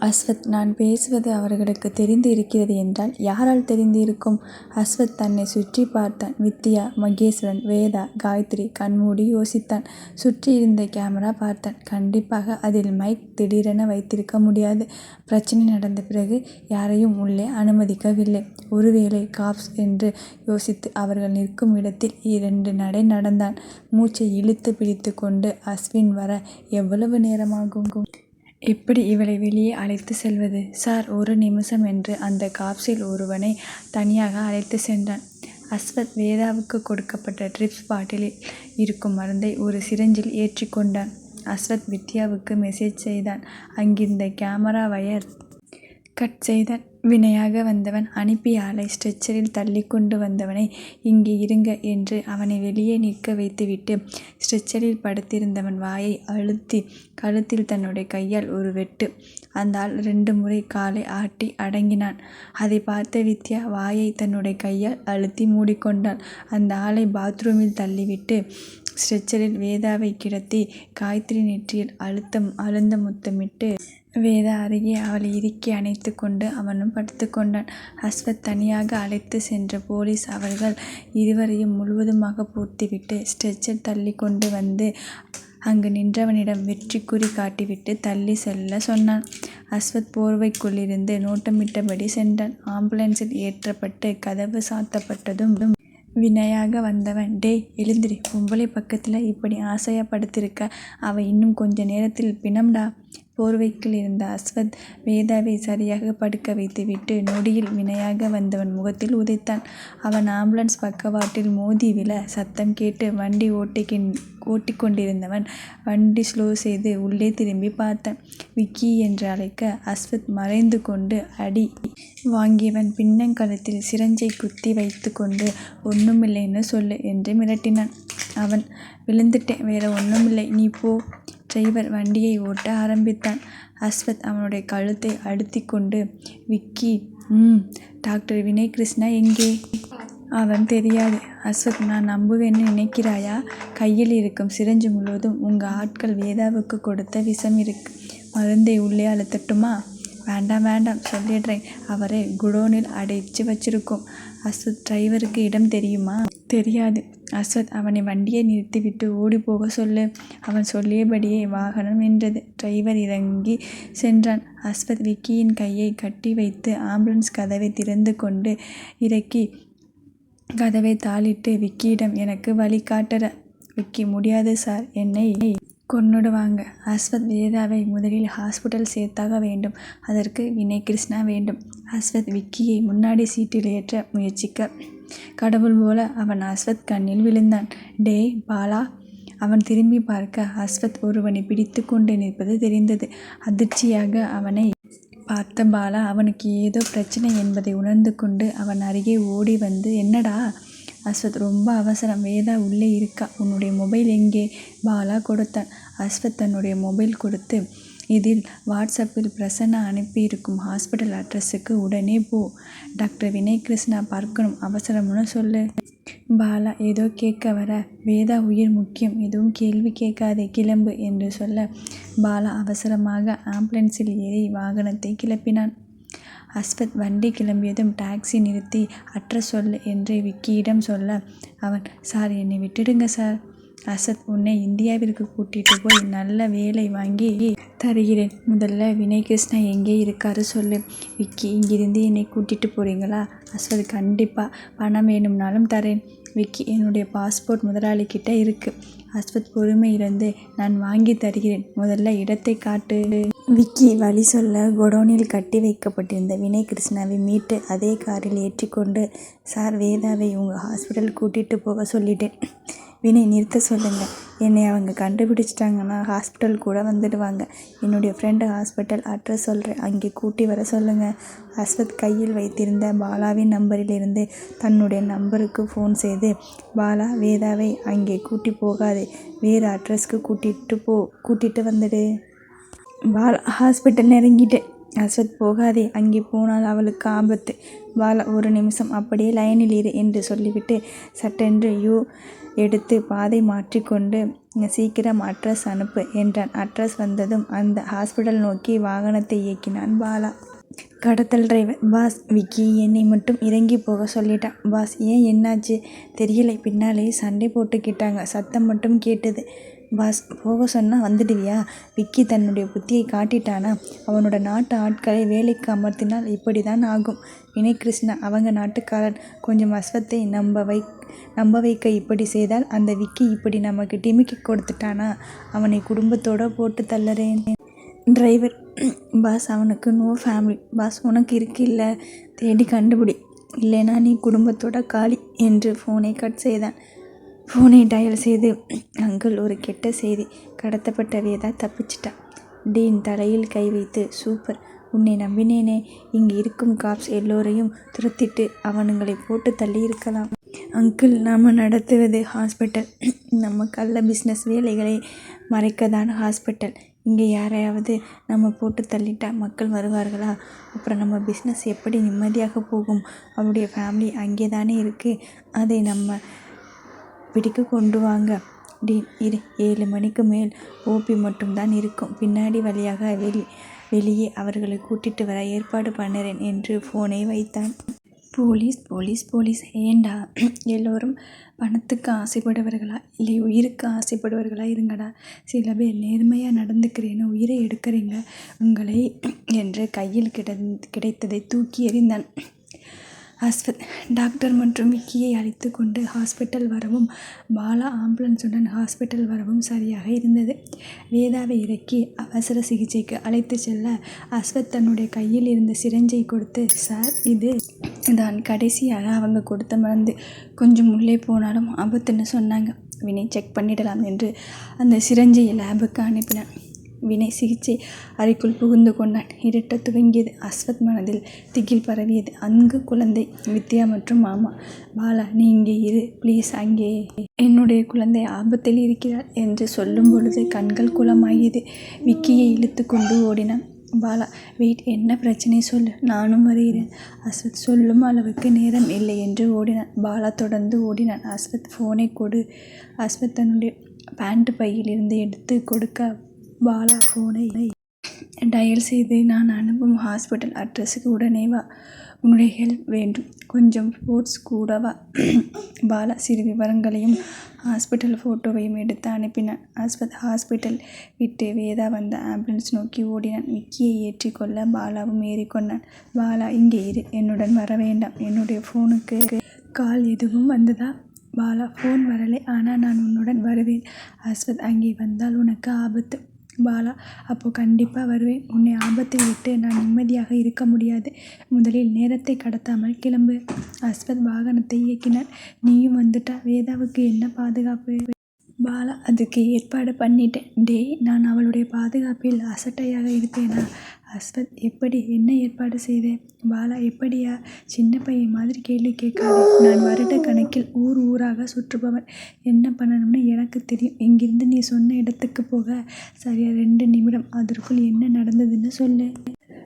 அஸ்வத் நான் பேசுவது அவர்களுக்கு தெரிந்து இருக்கிறது என்றால் யாரால் தெரிந்து இருக்கும்? அஸ்வத் தன்னை சுற்றி பார்த்தான். வித்தியா மகேஸ்வரன் வேதா காயத்ரி கண்மூடி யோசித்தான். சுற்றி இருந்த கேமரா பார்த்தான். கண்டிப்பாக அதில் மைக் திடீரென வைத்திருக்க முடியாது. பிரச்சனை நடந்த பிறகு யாரையும் உள்ளே அனுமதிக்கவில்லை. ஒருவேளை காப்ஸ் என்று யோசித்து அவர்கள் நிற்கும் இடத்தில் இரண்டு நடை நடந்தான். மூச்சை இழுத்து பிடித்து கொண்டு அஸ்வின் வர எவ்வளவு நேரமாகும்? எப்படி இவளை வெளியே அழைத்துச் செல்வது? சார் ஒரு நிமிஷம் என்று அந்த காப்ஸில் ஒருவனை தனியாக அழைத்துச் சென்றான். அஸ்வத் வேதாவுக்குக் கொடுக்கப்பட்ட ட்ரிப்ஸ் பாட்டிலில் இருக்கும் மருந்தை ஒரு சிரிஞ்சில் ஏற்றிக் கொண்டான். அஸ்வத் வித்யாவுக்கு மெசேஜ் செய்தான். அங்கிருந்த கேமரா வயர் கட் செய்த வினையாக வந்தவன் அனுப்பிய ஆளை ஸ்ட்ரெச்சரில் தள்ளிக் கொண்டு வந்தவனை இங்கே இருங்க என்று அவனை வெளியே நிற்க வைத்துவிட்டு ஸ்ட்ரெச்சரில் படுத்திருந்தவன் வாயை அழுத்தி கழுத்தில் தன்னுடைய கையால் ஒரு வெட்டு. அந்த ஆள் ரெண்டு முறை காலை ஆட்டி அடங்கினான். அதை பார்த்த வித்யா வாயை தன்னுடைய கையால் அழுத்தி மூடிக்கொண்டாள். அந்த ஆளை பாத்ரூமில் தள்ளிவிட்டு ஸ்ட்ரெச்சரில் வேதாவை கிடத்தி காயத்ரி நெற்றியில் அழுத்தம் அழுந்த முத்தமிட்டு வேதா அருகே அவளை இறுக்கி அணைத்துக் கொண்டு அவனும் படுத்துக் கொண்டான். அஸ்வத் தனியாக அழைத்துச் சென்ற போலீஸ் அவர்கள் இருவரையும் முழுவதுமாகப் போர்த்திவிட்டு ஸ்ட்ரெச்சர் தள்ளிக் கொண்டு வந்து அங்கு நின்றவனிடம் வெற்றி குறி காட்டிவிட்டு தள்ளிச் செல்லச் சொன்னான். அஸ்வத் போர்வைக்குள்ளிருந்து நோட்டமிட்டபடி சென்றான். ஆம்புலன்சில் ஏற்றப்பட்டு கதவு சாத்தப்பட்டதும் வினையாக வந்தவன் டேய் எழுந்திரு. பொம்பளை பக்கத்துல இப்படி ஆசையா படுத்திருக்க அவ இன்னும் கொஞ்ச நேரத்தில் பிணம்டா. போர்வைக்குள் இருந்த அஸ்வத் வேதாவை சரியாகப் படுக்க வைத்துவிட்டு நொடியில் வினையாக வந்தவன் முகத்தில் உதைத்தான். அவன் ஆம்புலன்ஸ் பக்கவாட்டில் மோதி விழ சத்தம் கேட்டு வண்டி ஓட்டிக் கொண்டிருந்தவன் வண்டி ஸ்லோ செய்து உள்ளே திரும்பிப் பார்த்தான். விக்கி என்று அழைக்க அஸ்வத் மறைந்து கொண்டு அடி வாங்கியவன் பின்னங்கழுத்தில் சிரஞ்சை குத்தி வைத்துக்கொண்டு ஒண்ணுமில்லைன்னு சொல்லு என்று மிரட்டினான். அவன் விழுந்துட்டேன் வேற ஒண்ணுமில்லை நீ போ. டிரைவர் வண்டியை ஓட்ட ஆரம்பித்தான். அஸ்வத் அவனுடைய கழுத்தை அழுத்திக் கொண்டு விக்கி ம். டாக்டர் வினய் கிருஷ்ணா எங்கே? அவன் தெரியாது. அஸ்வத் நான் நம்புவேன்னு நினைக்கிறாயா? கையில் இருக்கும் சிரஞ்சு முழுவதும் உங்க ஆட்கள் வேதாவுக்கு கொடுத்த விஷம் இருக்கு. மருந்தை உள்ளே அழுத்தட்டுமா? வேண்டாம் வேண்டாம் சொல்லிடுறேன். அவரை குடோனில் அடைச்சு வச்சிருக்கோம். அஸ்வத் டிரைவருக்கு இடம் தெரியுமா? தெரியாது. அஸ்வத் அவனை வண்டியை நிறுத்திவிட்டு ஓடிப்போகச் சொல்லு. அவன் சொல்லியபடியே வாகனம் நின்றது. டிரைவர் இறங்கி சென்றான். அஸ்வத் விக்கியின் கையை கட்டி வைத்து ஆம்புலன்ஸ் கதவை திறந்து கொண்டு இறக்கி கதவை தாளிட்டு விக்கியிடம் எனக்கு வழி விக்கி முடியாது சார். என்னை கொன்னுடுவாங்க. அஸ்வத் வேதாவை முதலில் ஹாஸ்பிடல் சேர்த்தாக வேண்டும். அதற்கு வினய் கிருஷ்ணா வேண்டும். அஸ்வத் விக்கியை முன்னாடி சீட்டில் ஏற்ற முயற்சிக்க கடவுள் போல அவன் அஸ்வத் கண்ணில் விழுந்தான். டேய் பாலா. அவன் திரும்பிப் பார்க்க அஸ்வத் ஒருவனைப் பிடித்துக் கொண்டு நிற்பது தெரிந்தது. அதிர்ச்சியாக அவனைப் பார்த்த பாலா அவனுக்கு ஏதோ பிரச்னை என்பதை உணர்ந்து கொண்டு அவன் அருகே ஓடி வந்து என்னடா? அஸ்வத் ரொம்ப அவசரம். வேதா உள்ளே இருக்கா. உன்னுடைய மொபைல் எங்கே? பாலா கொடுத்தான். அஸ்வத் தன்னுடைய மொபைல் கொடுத்து இதில் வாட்ஸ்அப்பில் பிரசன்னா அனுப்பியிருக்கும் ஹாஸ்பிட்டல் அட்ரஸுக்கு உடனே போ. டாக்டர் வினய் கிருஷ்ணா பார்க்கணும். அவசரம்னு சொல்லு. பாலா ஏதோ கேட்க வர வேதா உயிர் முக்கியம். எதுவும் கேள்வி கேட்காதே கிளம்பு என்று சொல்ல பாலா அவசரமாக ஆம்புலன்ஸில் ஏறி வாகனத்தை கிளப்பினான். அஸ்வத் வண்டி கிளம்பியதும் டாக்சி நிறுத்தி அட்ரஸ் சொல் என்று விக்கியிடம் சொல்ல அவன் சார் என்னை விட்டுடுங்க சார். அசத் உன்னை இந்தியாவிற்கு கூட்டிட்டு போய் நல்ல வேலை வாங்கி தருகிறேன். முதல்ல வினய் கிருஷ்ணா எங்கே இருக்காரு சொல்லு. விக்கி இங்கிருந்து என்னை கூட்டிட்டு போறீங்களா? அஸ்வத் கண்டிப்பா. பணம் வேணும்னாலும் தரேன் விக்கி என்னுடைய பாஸ்போர்ட் முதலாளிக்கிட்ட இருக்கு. அஸ்வத் பொறுமை இருந்து நான் வாங்கித் தருகிறேன். முதல்ல இடத்தைக் காட்டு. விக்கி வழி சொல்ல குடோனில் கட்டி வைக்கப்பட்டிருந்த வினய் கிருஷ்ணாவை மீட்டு அதே காரில் ஏற்றிக் கொண்டு சார் வேதாவை உங்க ஹாஸ்பிடல் கூட்டிகிட்டு போகச் சொல்லிட்டேன். வினை நிறுத்த சொல்லுங்கள் என்னை அவங்க கண்டுபிடிச்சிட்டாங்கன்னா ஹாஸ்பிட்டல் கூட வந்துடுவாங்க. என்னுடைய ஃப்ரெண்டு ஹாஸ்பிட்டல் அட்ரஸ் சொல்கிறேன் அங்கே கூட்டி வர சொல்லுங்கள் அஸ்வத் கையில் வைத்திருந்த பாலாவின் நம்பரிலிருந்து தன்னுடைய நம்பருக்கு ஃபோன் செய்து பாலா வேதாவை அங்கே கூட்டி போகாதே. வேறு அட்ரஸ்க்கு கூட்டிட்டு வந்துடு. பாலா ஹாஸ்பிட்டல் நெருங்கிட்டேன். அஸ்வத் போகாதே. அங்கே போனால் அவளுக்கு ஆபத்து. பாலா ஒரு நிமிஷம் அப்படியே லைனில் இரு என்று சொல்லிவிட்டு சட்டென்று யூ எடுத்து பாதை மாற்றிக்கொண்டு சீக்கிரம் அட்ரஸ் அனுப்பு என்றான். அட்ரஸ் வந்ததும் அந்த ஹாஸ்பிட்டல் நோக்கி வாகனத்தை இயக்கினான் பாலா. கடத்தல் டிரைவர் பாஸ் விக்கி என்னை மட்டும் இறங்கி போக சொல்லிட்டான். பாஸ் ஏன் என்னாச்சு தெரியலை பின்னாலே சண்டை போட்டுக்கிட்டாங்க சத்தம் மட்டும் கேட்டது. பாஸ் போக சொன்னால் வந்துடுவியா? விக்கி தன்னுடைய புத்தியை காட்டிட்டானா? அவனோட நாட்டு ஆட்களை வேலைக்கு அமர்த்தினால் இப்படிதான் ஆகும். வினய் கிருஷ்ணா அவங்க நாட்டுக்காரன். கொஞ்சம் அஸ்வத்தை நம்ப வை நம்ப வைக்க இப்படி செய்தால் அந்த விக்கி இப்படி நமக்கு டிமிக்கி கொடுத்துட்டானா? அவனை குடும்பத்தோட போட்டு தள்ளறேன். டிரைவர் பாஸ் அவனுக்கு நோ ஃபேமிலி. பாஸ் உனக்கு இருக்குல்ல தேடி கண்டுபிடி. இல்லைனா நீ குடும்பத்தோட காலி என்று ஃபோனை கட் செய்தான். ஃபோனை டயல் செய்து அங்கிள் ஒரு கெட்ட செய்தி கடத்தப்பட்ட வேதா தப்பிச்சிட்டா. டீன் தலையில் கை வைத்து சூப்பர் உன்னை நம்பினேனே இங்கு இருக்கும் காப்ஸ் எல்லோரையும் துரத்திட்டு அவனுங்களை போட்டு தள்ளியிருக்கலாம். அங்கிள் நாம் நடத்துவது ஹாஸ்பிட்டல். நம்ம கள்ள பிஸ்னஸ் வேலைகளை மறைக்கத்தான் ஹாஸ்பிட்டல். இங்கே யாரையாவது நம்ம போட்டு தள்ளிட்டா மக்கள் வருவார்களா? அப்புறம் நம்ம பிஸ்னஸ் எப்படி நிம்மதியாக போகும்? அவருடைய ஃபேமிலி அங்கேதானே இருக்குது அதை நம்ம பிடிக்க கொண்டு வாங்க. டீன் இரு ஏழு மணிக்கு மேல் ஓபி மட்டும்தான் இருக்கும். பின்னாடி வழியாக வெளி வெளியே அவர்களை கூட்டிட்டு வர ஏற்பாடு பண்ணுறேன் என்று ஃபோனை வைத்தான். போலீஸ் போலீஸ் போலீஸ் ஏண்டா எல்லோரும் பணத்துக்கு ஆசைப்படுவர்களா இல்லை உயிருக்கு ஆசைப்படுவர்களா இருங்கடா. சில பேர் நேர்மையாக நடந்துக்கிறேன்னு உயிரை எடுக்கிறீங்க உங்களை என்று கையில் கிடைத்ததை தூக்கி எறிந்தான். அஸ்வத் டாக்டர் மற்றும் விக்கியை அழைத்து கொண்டு ஹாஸ்பிட்டல் வரவும் பாலா ஆம்புலன்ஸுடன் ஹாஸ்பிட்டல் வரவும் சரியாக இருந்தது. வேதாவை இறக்கி அவசர சிகிச்சைக்கு அழைத்து செல்ல அஸ்வத் தன்னுடைய கையில் இருந்த சிரஞ்சை கொடுத்து சார் இது தான் கடைசியாக அவங்க கொடுத்த மருந்து. கொஞ்சம் உள்ளே போனாலும் ஆபத்துன்னு சொன்னாங்க. வினை செக் பண்ணிடலாம் என்று அந்த சிரஞ்சையை லேபுக்கு அனுப்பினேன் வினை சிகிச்சை அறைக்குள் புகுந்து கொண்டான். இருட்டத் துவங்கியது. அஸ்வத் மனதில் திகில் பரவியது. அங்கு குழந்தை வித்யா மற்றும் மாமா. பாலா நீ இங்கே இரு ப்ளீஸ் அங்கே என்னுடைய குழந்தை ஆபத்தில் இருக்கிறாள் என்று சொல்லும் பொழுது கண்கள் குளமாகியது. விக்கியை இழுத்து கொண்டு ஓடினான். பாலா வெயிட் என்ன பிரச்சனை சொல்லு நானும் வருகிறேன். அஸ்வத் சொல்லும் அளவுக்கு நேரம் இல்லை என்று ஓடினான். பாலா தொடர்ந்து ஓடினான். அஸ்வத் ஃபோனை கொடு அஸ்வத் தன்னுடைய பேண்ட் பையில் இருந்து எடுத்து கொடுக்க பாலா ஃபோனை டயல் செய்து நான் அனுப்பும் ஹாஸ்பிட்டல் அட்ரஸுக்கு உடனே வா. உன்னுடைய ஹெல்ப் வேண்டும். கொஞ்சம் ஸ்போர்ட்ஸ் கூட வா. பாலா சிறு விவரங்களையும் ஹாஸ்பிட்டல் ஃபோட்டோவையும் எடுத்து அனுப்பினான். அஸ்வத் ஹாஸ்பிட்டல் விட்டு வேதா வந்த ஆம்புலன்ஸ் நோக்கி ஓடினான். விக்கியை ஏற்றிக் கொள்ள பாலாவும் ஏறிக்கொண்டான். பாலா இங்கே இரு என்னுடன் வர வேண்டாம். என்னுடைய ஃபோனுக்கு கால் எதுவும் வந்ததா? பாலா ஃபோன் வரலை. ஆனால் நான் உன்னுடன் வருவேன். அஸ்வத் அங்கே வந்தால் உனக்கு ஆபத்து. பாலா அப்போது கண்டிப்பாக வருவேன். உன்னை ஆபத்தில் விட்டு நான் நிம்மதியாக இருக்க முடியாது. முதலில் நேரத்தை கடத்தாமல் கிளம்பு. அஸ்வத் வாகனத்தை இயக்கினான். நீயும் வந்துட்டா வேதாவுக்கு என்ன பாதுகாப்பு? பாலா அதுக்கு ஏற்பாடு பண்ணிட்டேன். டேய் நான் அவளுடைய பாதுகாப்பில் அசட்டையாக இருப்பேனா? அஸ்வத் எப்படி என்ன ஏற்பாடு செய்தேன் பாலா எப்படியா? சின்ன பையன் மாதிரி கேள்வி கேட்காது நான் வருட கணக்கில் ஊர் ஊராக சுற்றுபவன். என்ன பண்ணணும்னு எனக்கு தெரியும். இங்கிருந்து நீ சொன்ன இடத்துக்கு போக சரியா ரெண்டு நிமிடம். அதற்குள் என்ன நடந்ததுன்னு சொல்லு.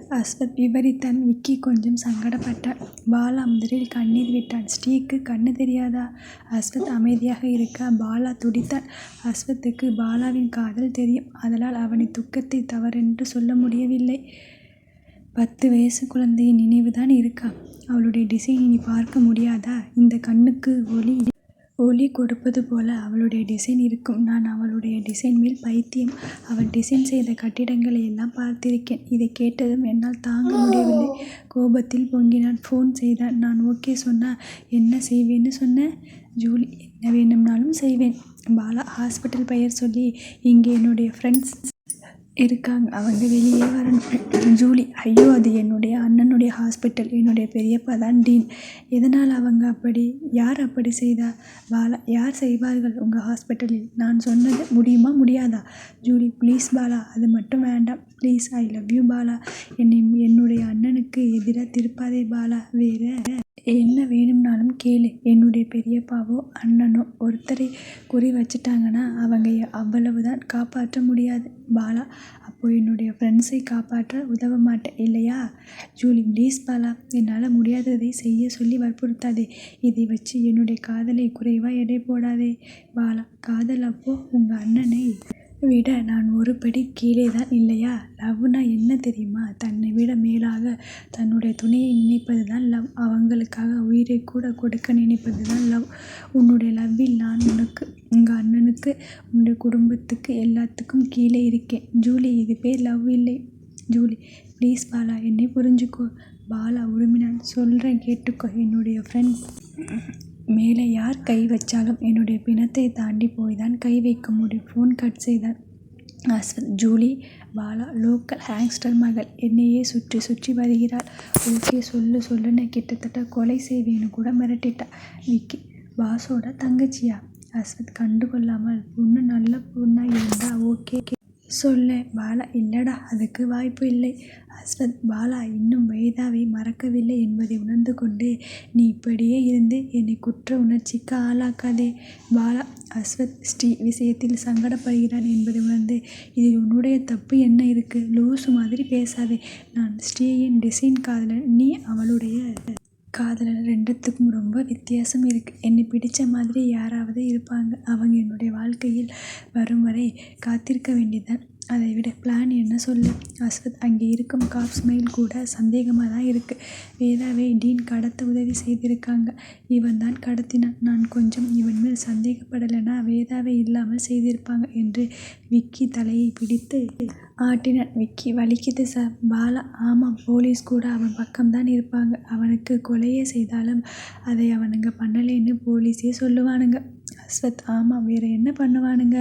அஸ்வத் விபரித்தான். விக்கி கொஞ்சம் சங்கடப்பட்டான். பாலா முதலில் கண்ணீர் விட்டான். ஸ்ரீக்கு கண்ணு தெரியாதா? அஸ்வத் அமைதியாக இருக்க பாலா துடித்தான். அஸ்வத்துக்கு பாலாவின் காதல் தெரியும். அதனால் அவனை துக்கத்தை தவறென்று சொல்ல முடியவில்லை. பத்து வயசு குழந்தையின் நினைவுதான் இருக்கா? அவளுடைய டிசைன் இனி பார்க்க முடியாதா? இந்த கண்ணுக்கு ஒளி ஒளி கொடுப்பது போல அவளுடைய டிசைன் இருக்கும். நான் அவளுடைய டிசைன் மேல் பைத்தியம். அவள் டிசைன் செய்த கட்டிடங்களை எல்லாம் பார்த்திருக்கேன். இதைக் கேட்டதும் என்னால் தாங்க முடியவில்லை. கோபத்தில் பொங்கினான். போன் செய்தான். நான் ஓகே சொன்னா என்ன செய்வேன்னு சொன்ன? ஜூலி என்ன வேணும்னாலும் செய்வேன். பாலா ஹாஸ்பிட்டல் பெயர் சொல்லி இங்கே என்னுடைய ஃப்ரெண்ட்ஸ் இருக்காங்க. அவங்க வெளியே வரணும். ஜூலி ஐயோ அது என்னுடைய அண்ணனுடைய ஹாஸ்பிட்டல். என்னுடைய பெரியப்பா தான் டீன். எதனால் அவங்க அப்படி? யார் அப்படி செய்தா? பாலா யார் செய்வார்கள் உங்கள் ஹாஸ்பிட்டலில்? நான் சொன்னது முடியுமா முடியாதா? ஜூலி ப்ளீஸ் பாலா அது மட்டும் வேண்டாம். Please I love you Bala. என்னை என்னுடைய அண்ணனுக்கு எதிராக திருப்பாதே பாலா. வேறு என்ன வேணும்னாலும் கேளு. என்னுடைய பெரியப்பாவோ அண்ணனோ ஒருத்தரை குறி வச்சுட்டாங்கன்னா அவங்க அவ்வளவுதான் காப்பாற்ற முடியாது. பாலா அப்போது என்னுடைய ஃப்ரெண்ட்ஸை காப்பாற்ற உதவ மாட்டேன் இல்லையா? Julie please Bala. என்னால் முடியாததை செய்ய சொல்லி வற்புறுத்தாதே. இதை வச்சு என்னுடைய காதலை குறைவாக எடை போடாதே. பாலா காதல் அப்போது உங்கள் அண்ணனை விட நான் ஒரு படி கீழேதான் இல்லையா? லவ்னா என்ன தெரியுமா? தன்னை விட மேலாக தன்னுடைய துணையை நினைப்பது தான் லவ். அவங்களுக்காக உயிரை கூட கொடுக்க நினைப்பது தான் லவ். உன்னுடைய லவ்வில் நான் உனக்கு உங்கள் அண்ணனுக்கு உன்னுடைய குடும்பத்துக்கு எல்லாத்துக்கும் கீழே இருக்கேன். ஜூலி இது பேர் லவ் இல்லை. ஜூலி ப்ளீஸ் பாலா என்னை புரிஞ்சுக்கோ. பாலா உருமினான். சொல்கிறேன் கேட்டுக்கோ. என்னுடைய ஃப்ரெண்ட்ஸ் மேலே யார் கை வச்சாலும் என்னுடைய பிணத்தை தாண்டி போய்தான் கை வைக்க முடியும். ஃபோன் கட் செய்தான் Ashwath. Julie Bala local gangster மகள். என்னையே சுற்றி சுற்றி வருகிறாள். ஓகே சொல்லு சொல்லுன்னு கிட்டத்தட்ட கொலை செய்வேன்னு கூட மிரட்டிட்டா. விக்கி பாஸோட தங்கச்சியா? அஸ்வத் கண்டுகொள்ளாமல் பொண்ணு நல்ல பொண்ணாக இருந்தால் ஓகே சொல்ல பாலா இல்லடா அதுக்கு வாய்ப்பு இல்லை. அஸ்வத் பாலா இன்னும் வேதாவை மறக்கவில்லை என்பதை உணர்ந்து கொண்டு நீ இப்படியே இருந்து என்னை குற்ற உணர்ச்சிக்கு ஆளாக்காதே. பாலா அஸ்வத் ஸ்ரீ விஷயத்தில் சங்கடப்படுகிறான் என்பதை உணர்ந்து இதில் உன்னுடைய தப்பு என்ன இருக்கு? லூசு மாதிரி பேசாதே. நான் ஸ்ரீயின் டிசைன் காதலன். நீ அவளுடைய காதலன். ரெண்டுத்துக்கும் ரொம்ப வித்தியாசம் இருக்குது என்னை பிடித்த மாதிரி யாராவது இருப்பாங்க. அவங்க என்னுடைய வாழ்க்கையில் வரும் வரை காத்திருக்க வேண்டியதுதான். அதைவிட பிளான் என்ன சொல்லு. அஸ்வத் அங்கே இருக்கும் காப் ஸ்மைல் கூட சந்தேகமாக தான் இருக்குது வேதாவை டீன் கடத்த உதவி செய்திருக்காங்க. இவன் தான் கடத்தினான். நான் கொஞ்சம் இவன் மேல் சந்தேகப்படலைன்னா வேதாவை இல்லாமல் செய்திருப்பாங்க என்று விக்கி தலையை பிடித்து ஆட்டினான். விக்கி வலிக்குது சார். பாலா ஆமாம் போலீஸ் கூட அவன் பக்கம்தான் இருப்பாங்க. அவனுக்கு கொலையே செய்தாலும் அதை அவனுங்க பண்ணலைன்னு போலீஸே சொல்லுவானுங்க. அஸ்வத் ஆமாம் வேறு என்ன பண்ணுவானுங்க?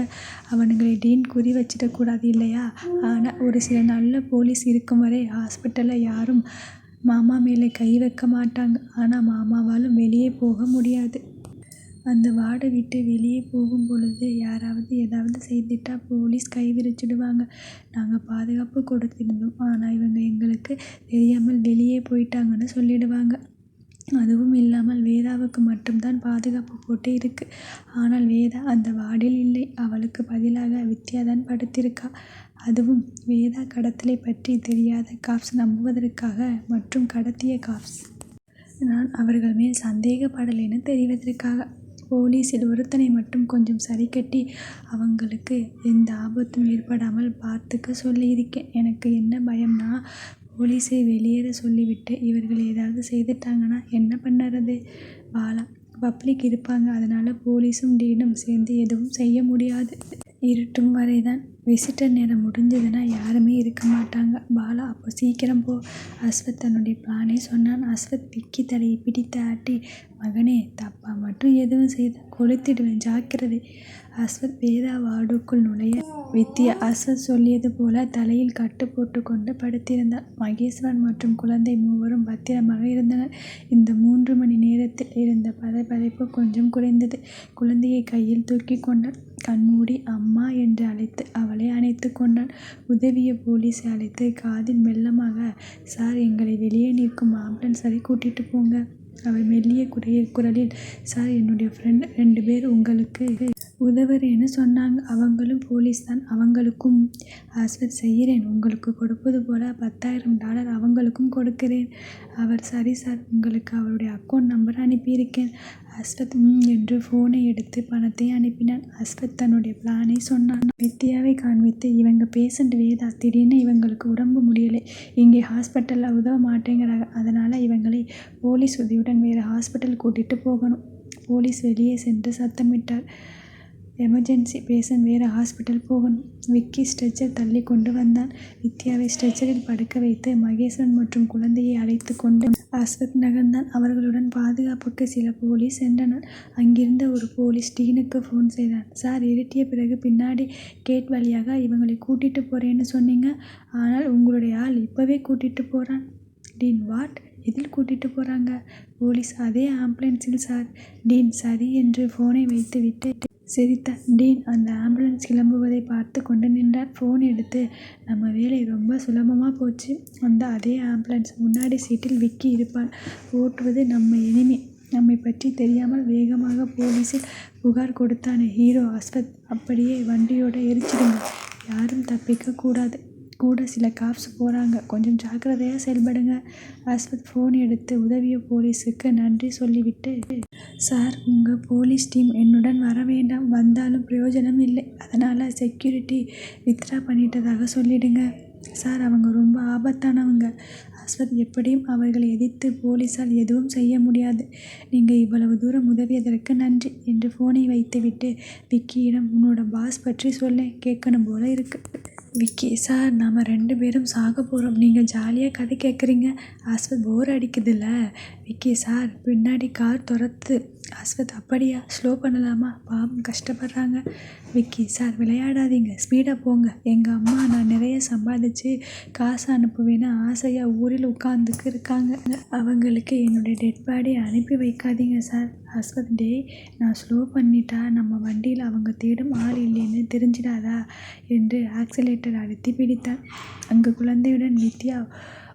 அவனுங்களை டீன் குறி வச்சிடக்கூடாது இல்லையா? ஆனால் ஒரு சில நல்ல போலீஸ் இருக்கும் வரை ஹாஸ்பிட்டலில் யாரும் மாமா மேலே கை வைக்க மாட்டாங்க. ஆனால் மாமாவாலும் வெளியே போக முடியாது. அந்த வார்டை விட்டு வெளியே போகும் பொழுது யாராவது ஏதாவது செய்துட்டா போலீஸ் கை விரிச்சிடுவாங்க. நாங்கள் பாதுகாப்பு கொடுத்துருந்தோம் ஆனால் இவங்க எங்களுக்கு தெரியாமல் வெளியே போயிட்டாங்கன்னு சொல்லிடுவாங்க. அதுவும் இல்லாமல் வேதாவுக்கு மட்டும்தான் பாதுகாப்பு போட்டு இருக்கு. ஆனால் வேதா அந்த வார்டில் இல்லை. அவளுக்கு பதிலாக வித்யாதான் படுத்திருக்கா. அதுவும் வேதா கடத்தலை பற்றி தெரியாத காப்ஸ் நம்புவதற்காக மற்றும் கடத்திய காப்ஸ் நான் அவர்கள் மேல் சந்தேகப்படலைன்னு தெரிவதற்காக. போலீஸில் ஒருத்தனை மட்டும் கொஞ்சம் சரிக்கட்டி அவங்களுக்கு எந்த ஆபத்தும் ஏற்படாமல் பார்த்துக்க சொல்லியிருக்கேன். எனக்கு என்ன பயம்னா போலீஸை வெளியேற சொல்லிவிட்டு இவர்கள் ஏதாவது செய்துட்டாங்கன்னா என்ன பண்ணுறது பாலா பப்ளிக் இருப்பாங்க. அதனால் போலீஸும் டீனும் சேர்ந்து எதுவும் செய்ய முடியாது. இருட்டும் வரை தான் விசிட்டர் நேரம் முடிஞ்சதுன்னா யாருமே இருக்க மாட்டாங்க. பாலா அப்போ சீக்கிரம் போ. அஸ்வத் தன்னுடைய பிளானை சொன்னான். அஸ்வத் விக்கி தலையை பிடித்து ஆட்டி மகனே தப்பா மட்டும் எதுவும் செய்து கொளுத்திடுவேன் ஜாக்கிரதை. அஸ்வத் வேதா வார்டுக்குள் நுழைய வித்யா அஸ்வத் சொல்லியது போல தலையில் கட்டு போட்டுக்கொண்டு படுத்திருந்தார் மகேஸ்வரன் மற்றும் குழந்தை மூவரும் பத்திரமாக இருந்தனர். இந்த மூன்று மணி நேரத்தில் இருந்த பதைபதைப்பு கொஞ்சம் குறைந்தது. குழந்தையை கையில் தூக்கி கொண்டார் கண்மூடி அம்மா என்று அழைத்து அவள் அணைத்துக் கொண்டான். உதவிய போலீசை அழைத்து காதில் மெல்லமாக சார் எங்களை வெளியே நிற்கும் ஆம்புலன்ஸ் கூட்டிட்டு போங்க. அவர் மெல்லிய குரலில் சார் என்னுடைய ஃப்ரெண்ட் ரெண்டு பேர் உங்களுக்கு உதவுறேன்னு சொன்னாங்க. அவங்களும் போலீஸ் தான் அவங்களுக்கும் அஸ்வத் செய்கிறேன் உங்களுக்கு கொடுப்பது போல பத்தாயிரம் டாலர் அவங்களுக்கும் கொடுக்கிறேன். அவர் சரி சார் உங்களுக்கு அவருடைய அக்கவுண்ட் நம்பர் அனுப்பியிருக்கேன். அஸ்வத் ம் என்று ஃபோனை எடுத்து பணத்தை அனுப்பினான். அஸ்வத் தன்னுடைய பிளானை சொன்னான். வித்யாவை காண்பித்து இவங்க பேஷண்ட் வேதா. திடீர்னு இவங்களுக்கு உடம்பு முடியலை. இங்கே ஹாஸ்பிட்டலில் உதவ மாட்டேங்கிறாங்க. அதனால் இவங்களை போலீஸ் உதவியுடன் வேறு ஹாஸ்பிட்டல் கூட்டிகிட்டு போகணும். போலீஸ் வெளியே சென்று சத்தமிட்டார். எமர்ஜென்சி பேஷண்ட் வேறு ஹாஸ்பிட்டல் போகணும். விக்கி ஸ்ட்ரெச்சர் தள்ளி கொண்டு வந்தான். வித்யாவை ஸ்ட்ரெச்சரில் படுக்க வைத்து மகேஸ்வரன் மற்றும் குழந்தையை அழைத்து கொண்டு அஸ்வத் நகர்ந்தான். அவர்களுடன் பாதுகாப்புக்கு சில போலீஸ் சென்றனர். அங்கிருந்த ஒரு போலீஸ் டீனுக்கு ஃபோன் செய்தான். சார் இருட்டிய பிறகு பின்னாடி கேட் வழியாக இவங்களை கூட்டிகிட்டு போகிறேன்னு சொன்னீங்க. ஆனால் உங்களுடைய ஆள் இப்போவே கூட்டிகிட்டு போகிறான் டீன் வாட்? எதில் கூட்டிகிட்டு போகிறாங்க போலீஸ் அதே ஆம்புலன்ஸில் சார். டீன் சரி என்று போனை வைத்துவிட்டு சிரித்த டீன் அந்த ஆம்புலன்ஸ் கிளம்புவதை பார்த்துக் கொண்டு நின்றார். போன் எடுத்து நம்ம வேலை ரொம்ப சுலபமாக போச்சு. அந்த அதே ஆம்புலன்ஸ். முன்னாடி சீட்டில் விக்கி இருப்பான். ஓட்டுவது நம்ம எனிமி. நம்மை பற்றி தெரியாமல் வேகமாக போலீசில் புகார் கொடுத்தானே ஹீரோ அஸ்வத். அப்படியே வண்டியோட எரிச்சிடுங்க. யாரும் தப்பிக்கக் கூடாது. கூட சில காப்ஸ் போகிறாங்க கொஞ்சம் ஜாக்கிரதையாக செயல்படுங்க. அஸ்வத் ஃபோன் எடுத்து உதவிய போலீஸுக்கு நன்றி சொல்லிவிட்டு. சார் உங்கள் போலீஸ் டீம் என்னுடன் வர வேண்டாம். வந்தாலும் பிரயோஜனம் இல்லை. அதனால் செக்யூரிட்டி வித்ட்ரா பண்ணிட்டதாக சொல்லிடுங்க. சார் அவங்க ரொம்ப ஆபத்தானவங்க. அஸ்வத் எப்படியும் அவர்களை எதிர்த்து போலீஸால் எதுவும் செய்ய முடியாது. நீங்கள் இவ்வளவு தூரம் உதவியதற்கு நன்றி. என்று ஃபோனை வைத்துவிட்டு விக்கியிடம் உன்னோட பாஸ் பற்றி சொல்லேன். கேட்கணும் போல இருக்கு. விக்கி சார் நாம் ரெண்டு பேரும் சாக போகிறோம் நீங்கள் ஜாலியாக கதை கேட்குறீங்க அஸ்வத் போர் அடிக்குதுல்ல. விக்கி சார் பின்னாடி கார் தொரத்துது. அஸ்வத் அப்படியா? ஸ்லோ பண்ணலாமா? பாவம் கஷ்டப்படுறாங்க. விக்கி சார் விளையாடாதீங்க. ஸ்பீடாக போங்க. எங்கள் அம்மா நான் நிறைய சம்பாதிச்சு காசு அனுப்புவேன்னு ஆசையாக ஊரில் உட்காந்துக்கு இருக்காங்க. அவங்களுக்கு என்னுடைய டெட் பாடி அனுப்பி வைக்காதீங்க சார். அஸ்வத் டேய் நான் ஸ்லோ பண்ணிட்டா நம்ம வண்டியில் அவங்க தேடும் ஆள் இல்லைன்னு தெரிஞ்சிடாதா? என்று ஆக்சிலேட்டர் அழுத்தி பிடித்தான். அங்கு குழந்தையுடன் வித்யா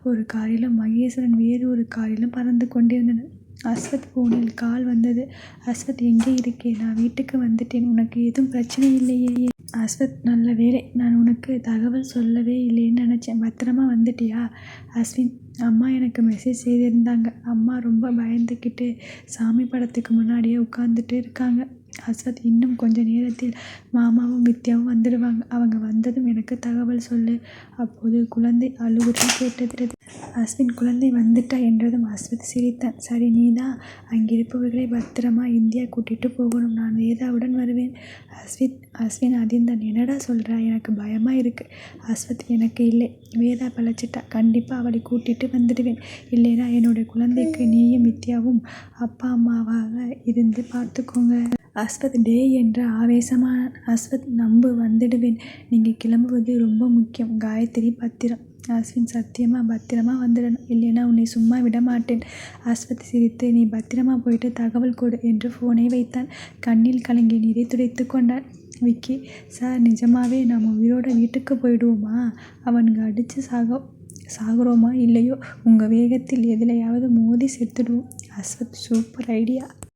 ஒரு காரிலும் மகேஸ்வரன் வேறு ஒரு காரிலும் பறந்து கொண்டிருந்தனர். அஸ்வத் ஃபோனில் கால் வந்தது. அஸ்வத் எங்கே இருக்கே? நான் வீட்டுக்கு வந்துட்டேன். உனக்கு ஏதும் பிரச்சனை இல்லையே? அஸ்வத் நல்ல வேளை. நான் உனக்கு தகவல் சொல்லவே இல்லைன்னு நினச்சேன் பத்திரமா வந்துட்டியா? அஸ்வின் அம்மா எனக்கு மெசேஜ் செய்திருந்தாங்க. அம்மா ரொம்ப பயந்துக்கிட்டு சாமி படத்துக்கு முன்னாடியே உட்காந்துட்டு இருக்காங்க. அஸ்வத் இன்னும் கொஞ்ச நேரத்தில் மாமாவும் வித்யாவும் வந்துடுவாங்க. அவங்க வந்ததும் எனக்கு தகவல் சொல்லு. அப்போது குழந்தை அழுகுரல் கேட்டது. அஸ்வின் குழந்தை வந்துட்டா என்றதும் அஸ்வத் சிரித்தான். சரி நீதான் அங்கிருப்பவர்களை பத்திரமா இந்தியா கூட்டிகிட்டு போகணும். நான் வேதாவுடன் வருவேன். அஸ்வித் அஸ்வின் அதிர்ந்தான். என்னடா சொல்கிறா எனக்கு பயமாக இருக்குது அஸ்வத் எனக்கு இல்லை. வேதா பழச்சிட்டா கண்டிப்பாக அவளை கூட்டிட்டு வந்துடுவேன். இல்லைனா என்னோட குழந்தைக்கு நீயும் வித்யாவும் அப்பா அம்மாவாக இருந்து பார்த்துக்கோங்க. அஸ்வத் டே என்று ஆவேசமான அஸ்வத் நம்பு வந்துடுவேன். நீங்கள் கிளம்புவது ரொம்ப முக்கியம். காயத்ரி பத்திரம். அஸ்வின் சத்தியமா பத்திரமா வந்துடணும். இல்லைனா உன்னை சும்மா விடமாட்டேன். அஸ்வத் சிரித்து நீ பத்திரமா போயிட்டு தகவல் கொடு. என்று ஃபோனை வைத்தான். கண்ணில் கலங்கி நீரை துடைத்து கொண்டான். விக்கி சார் நிஜமாவே நம்ம உயிரோட வீட்டுக்கு போயிடுவோமா? அவனுங்க சாக சாகுறோமா இல்லையோ உங்கள் வேகத்தில் எதிலையாவது மோதி செத்துடுவோம். Ashwath super idea.